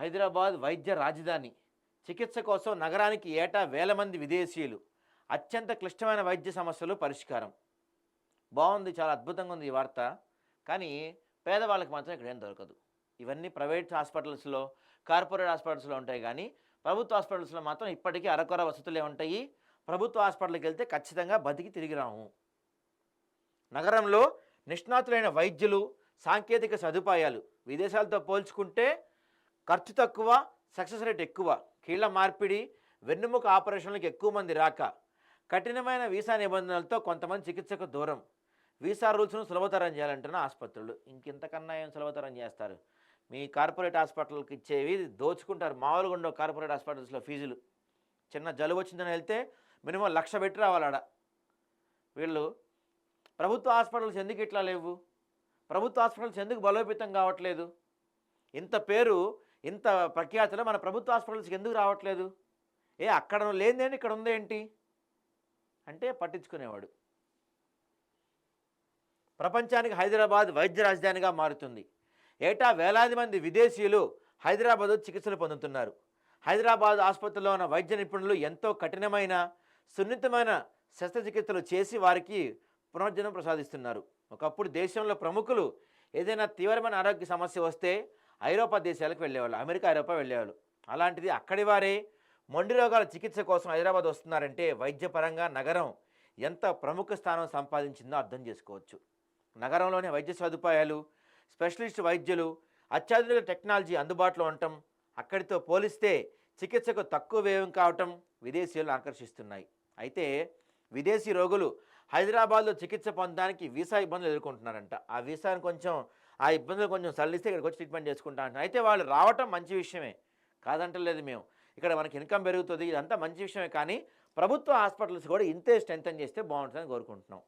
హైదరాబాద్ వైద్య రాజధాని. చికిత్స కోసం నగరానికి ఏటా వేల మంది విదేశీయులు. అత్యంత క్లిష్టమైన వైద్య సమస్యలు పరిష్కారం. బాగుంది చాలా అద్భుతంగా ఉంది ఈ వార్త. కానీ పేదవాళ్ళకి మాత్రం ఇక్కడ ఏం దొరకదు. ఇవన్నీ ప్రైవేట్ హాస్పిటల్స్లో కార్పొరేట్ హాస్పిటల్స్లో ఉంటాయి కానీ ప్రభుత్వ హాస్పిటల్స్లో మాత్రం ఇప్పటికీ అరకొర వసతులే ఉంటాయి. ప్రభుత్వ హాస్పిటల్కి వెళ్తే ఖచ్చితంగా బతికి తిరిగి రాము. నగరంలో నిష్ణాతులైన వైద్యులు సాంకేతిక సదుపాయాలు విదేశాలతో పోల్చుకుంటే ఖర్చు తక్కువ సక్సెస్ రేట్ ఎక్కువ కీళ్ళ మార్పిడి వెన్నుముక ఆపరేషన్లకు ఎక్కువ మంది రాక కఠినమైన వీసా నిబంధనలతో కొంతమంది చికిత్సకు దూరం. వీసా రూల్స్ను సులభతరం చేయాలంటున్న ఆసుపత్రులు. ఇంకెంతకన్నా ఏం సులభతరం చేస్తారు? మీ కార్పొరేట్ హాస్పిటల్కి ఇచ్చేవి దోచుకుంటారు. మామూలుగా ఉండవు కార్పొరేట్ హాస్పిటల్స్లో ఫీజులు. చిన్న జలుబు వచ్చిందని వెళ్తే మినిమం లక్ష పెట్టి రావాలాడ. వీళ్ళు ప్రభుత్వ హాస్పిటల్స్ ఎందుకు ఇట్లా లేవు? ప్రభుత్వ హాస్పిటల్స్ ఎందుకు బలోపేతం కావట్లేదు? ఇంత పేరు ఇంత ప్రఖ్యాతిలో మన ప్రభుత్వ హాస్పిటల్స్కి ఎందుకు రావట్లేదు? ఏ అక్కడ లేనిదేంటి ఇక్కడ ఉందేంటి? అంటే పట్టించుకునేవాడు. ప్రపంచానికి హైదరాబాద్ వైద్య రాజధానిగా మారుతుంది. ఏటా వేలాది మంది విదేశీయులు హైదరాబాద్ చికిత్సలు పొందుతున్నారు. హైదరాబాద్ ఆసుపత్రిలో ఉన్న వైద్య నిపుణులు ఎంతో కఠినమైన సున్నితమైన శస్త్రచికిత్సలు చేసి వారికి పునర్జనం ప్రసాదిస్తున్నారు. ఒకప్పుడు దేశంలో ప్రముఖులు ఏదైనా తీవ్రమైన ఆరోగ్య సమస్య వస్తే ఐరోపా దేశాలకు వెళ్ళేవాళ్ళు అమెరికా ఐరోపా వెళ్ళేవాళ్ళు. అలాంటిది అక్కడి వారే మొండి రోగాల చికిత్స కోసం హైదరాబాద్ వస్తున్నారంటే వైద్యపరంగా నగరం ఎంత ప్రముఖ స్థానం సంపాదించిందో అర్థం చేసుకోవచ్చు. నగరంలోని వైద్య సదుపాయాలు స్పెషలిస్ట్ వైద్యులు అత్యాధునిక టెక్నాలజీ అందుబాటులో ఉండటం అక్కడితో పోలిస్తే చికిత్సకు తక్కువ వ్యయం కావటం విదేశీయులను ఆకర్షిస్తున్నాయి. అయితే విదేశీ రోగులు హైదరాబాద్లో చికిత్స పొందడానికి వీసా ఇబ్బందులు ఎదుర్కొంటున్నారంట. ఆ వీసాను కొంచెం ఆ ఇబ్బందులు కొంచెం సల్లిస్తే ఇక్కడికి వచ్చి ట్రీట్మెంట్ చేసుకుంటా అంటున్నారు అయితే వాళ్ళు రావటం మంచి విషయమే. కాదంటలేదు మేము. ఇక్కడ మనకి ఇన్కమ్ పెరుగుతుంది ఇదంతా మంచి విషయమే. కానీ ప్రభుత్వ హాస్పిటల్స్ కూడా ఇంతే స్ట్రెంథన్ చేస్తే బాగుంటుందని కోరుకుంటున్నాం.